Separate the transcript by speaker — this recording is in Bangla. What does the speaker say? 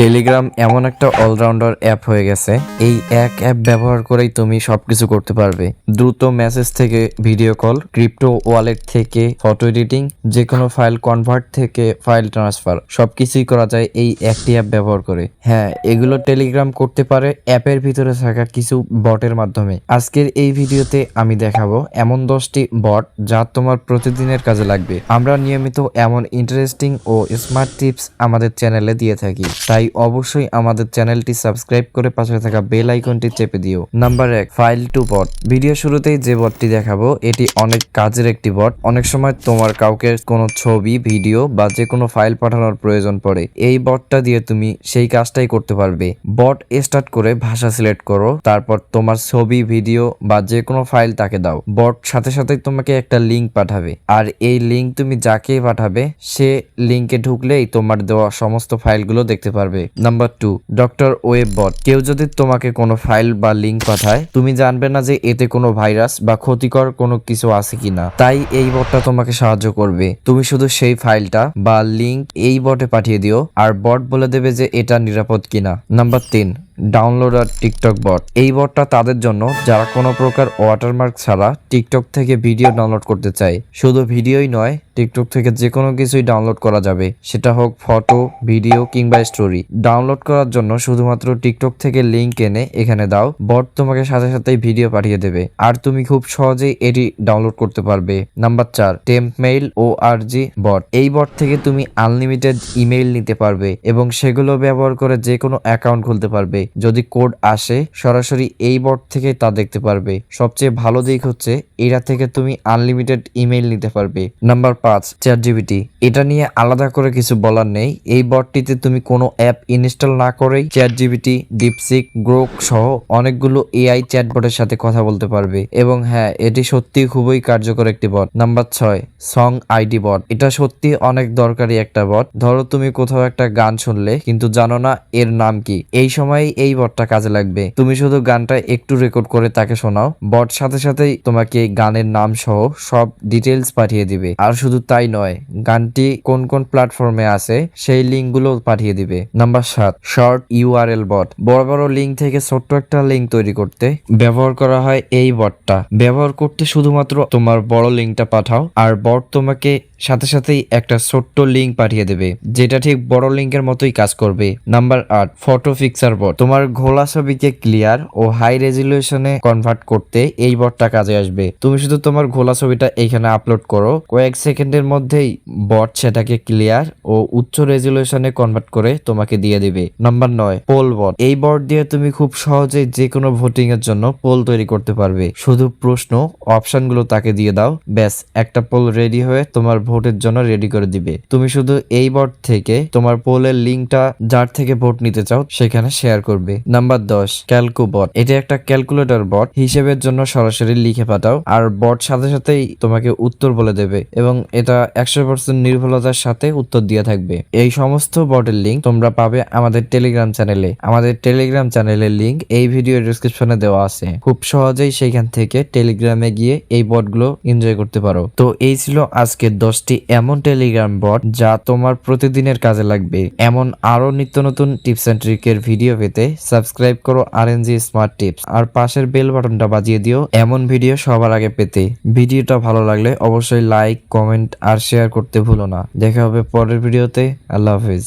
Speaker 1: টেলিগ্রাম এমন একটা অলরাউন্ডার অ্যাপ হয়ে গেছে। এই এক অ্যাপ ব্যবহার করেই তুমি সবকিছু করতে পারবে। দ্রুত মেসেজ থেকে ভিডিও কল ক্রিপ্টো ওয়ালেট থেকে ফটো এডিটিং যে কোনো ফাইল কনভার্ট থেকে ফাইল ট্রান্সফার সবকিছুই করা যায় এই একটি অ্যাপ ব্যবহার করে। হ্যাঁ এগুলো টেলিগ্রাম করতে পারে অ্যাপের ভিতরে থাকা কিছু বটের মাধ্যমে। আজকের এই ভিডিওতে আমি দেখাবো এমন দশটি বট যা তোমার প্রতিদিনের কাজে লাগবে। আমরা নিয়মিত এমন ইন্টারেস্টিং ও স্মার্ট টিপস আমাদের চ্যানেলে দিয়ে থাকি। তাই অবশ্যই আমাদের চ্যানেলটি সাবস্ক্রাইব করে পাশে থাকা বেল আইকনটি চেপে দিও। নাম্বার এক ফাইল টু বট ভিডিও শুরুতেই যে বটটি দেখাবো, এটি অনেক কাজের একটি বট অনেক সময় তোমার কাউকে কোনো ছবি ভিডিও বা যে কোনো ফাইল পাঠানোর প্রয়োজন পড়ে। এই বটটা দিয়ে তুমি সেই কাজটাই করতে পারবে। বট স্টার্ট করে ভাষা সিলেক্ট করো, তারপর তোমার ছবি ভিডিও বা যে কোনো ফাইল তাকে দাও। বট সাথে সাথে তোমাকে একটা লিংক পাঠাবে। আর এই লিংক তুমি যাকে পাঠাবে, সে লিংকে ঢুকলেই তোমার দেওয়া সমস্ত ফাইলগুলো দেখতে পারবে। Number two doctor web bot কেউ যদি তোমাকে কোনো ফাইল বা লিঙ্ক পাঠায়, তুমি জানবে না যে এতে কোনো ভাইরাস বা ক্ষতিকর কোনো কিছু আছে কিনা। তাই এই বটটা তোমাকে সাহায্য করবে। তুমি শুধু সেই ফাইলটা বা লিঙ্ক এই বটে পাঠিয়ে দিও, আর বট বলে দেবে যে এটা নিরাপদ কিনা। নাম্বার তিন ডাউনলোড আর টিকটক বট এই বটটা তাদের জন্য, যারা কোনো প্রকার ওয়াটারমার্ক ছাড়া টিকটক থেকে ভিডিও ডাউনলোড করতে চায়। শুধু ভিডিওই নয় টিকটক থেকে যে কোনো কিছুই ডাউনলোড করা যাবে। সেটা হোক ফটো ভিডিও কিংবা স্টোরি ডাউনলোড করার জন্য শুধুমাত্র টিকটক থেকে লিংক এনে এখানে দাও। বট তোমাকে সাথে সাথেই ভিডিও পাঠিয়ে দেবে। আর তুমি খুব সহজেই এটি ডাউনলোড করতে পারবে। নাম্বার চার টেম্প মেইল ও আর জি বট এই বট থেকে তুমি আনলিমিটেড ইমেইল নিতে পারবে এবং সেগুলো ব্যবহার করে যে কোনো অ্যাকাউন্ট খুলতে পারবে। যদি কোড আসে, সরাসরি এই বট থেকে তা দেখতে পারবে। সবচেয়ে ভালো দিক হচ্ছে এরা থেকে তুমি আনলিমিটেড ইমেইল নিতে পারবে। নাম্বার পাঁচ চ্যাট জিবিটি এটা নিয়ে আলাদা করে কিছু বলার নেই। এই বটটিতে তুমি কোনো অ্যাপ ইনস্টল না করেই চ্যাট জিবিটি ডিপসিক গ্রোক সহ অনেকগুলো এআই চ্যাটবটের সাথে কথা বলতে পারবে। এবং হ্যাঁ এটি সত্যি খুবই কার্যকর একটি বট নাম্বার ছয় সং আইডি বট এটা সত্যি অনেক দরকারি একটা বট ধরো তুমি কোথাও একটা গান শুনলে, কিন্তু জানো না এর নাম কি। এই সময় এই বটটা কাজে লাগবে। তুমি শুধু গানটা একটু রেকর্ড করে তাকে শোনাও। বট সাথে সাথেই তোমাকে গানের নাম সহ সব ডিটেলস পাঠিয়ে দিবে। আর শুধু তাই নয়, গানটি কোন কোন প্ল্যাটফর্মে আছে সেই লিঙ্কগুলো পাঠিয়ে দিবে। নাম্বার সাত শর্ট ইউআরএল বট। বড় বড় লিঙ্ক থেকে ছোট্ট একটা লিঙ্ক তৈরি করতে ব্যবহার করা হয় এই বটটা। ব্যবহার করতে শুধুমাত্র তোমার বড় লিঙ্কটা পাঠাও। আর বট তোমাকে সাথে সাথেই একটা ছোট্ট লিঙ্ক পাঠিয়ে দেবে, যেটা ঠিক বড় লিঙ্কের মতোই কাজ করবে। নাম্বার আট ফটো ফিক্সার বট তোমার ঘোলা ছবিকে ক্লিয়ার ও হাই রেজলিউশনে কনভার্ট করতে এই বটটা কাজে আসবে। তুমি শুধু তোমার ঘোলা ছবিটা এখানে আপলোড করো। কয়েক সেকেন্ডের মধ্যেই বট সেটাকে ক্লিয়ার ও উচ্চ রেজলিউশনে কনভার্ট করে তোমাকে দিয়ে দিবে। নাম্বার নয় পোল বট এই বট দিয়ে তুমি খুব সহজে যে কোনো ভোটিং এর জন্য পোল তৈরি করতে পারবে। শুধু প্রশ্ন অপশনগুলো তাকে দিয়ে দাও। ব্যাস, একটা পোল রেডি হয়ে তোমার ভোটের জন্য রেডি করে দিবে। তুমি শুধু এই বট থেকে তোমার পোলের লিঙ্কটা যার থেকে ভোট নিতে চাও সেখানে শেয়ার করবে। নাম্বার দশ ক্যালকু বট এটা একটা ক্যালকুলেটর বট হিসেবের জন্য সরাসরি লিখে পাঠাও। আর বট সাথে সাথেই তোমাকে উত্তর বলে দেবে এবং এটা একশো পার্সেন্ট নির্ভুলতার সাথে উত্তর দিয়ে থাকবে। এই সমস্ত বটের লিঙ্ক তোমরা পাবে আমাদের টেলিগ্রাম চ্যানেলে আমাদের টেলিগ্রাম চ্যানেলের লিঙ্ক এই ভিডিও ডিসক্রিপশনে দেওয়া আছে। খুব সহজেই সেখান থেকে টেলিগ্রামে গিয়ে এই বটগুলো এনজয় করতে পারো। তো এই ছিল আজকের দশটি এমন টেলিগ্রাম বট যা তোমার প্রতিদিনের কাজে লাগবে। এমন আরও নিত্য নতুন টিপস অ্যান্ড ট্রিকের ভিডিও পেতে সাবস্ক্রাইব করো আর স্মার্ট টিপস আর পাশের বেল বাটনটা বাজিয়ে দিও এমন ভিডিও সবার আগে পেতে। ভিডিওটা ভালো লাগলে অবশ্যই লাইক, কমেন্ট আর শেয়ার করতে ভুলো না। দেখা হবে পরের ভিডিওতে। আল্লাহ হাফিজ।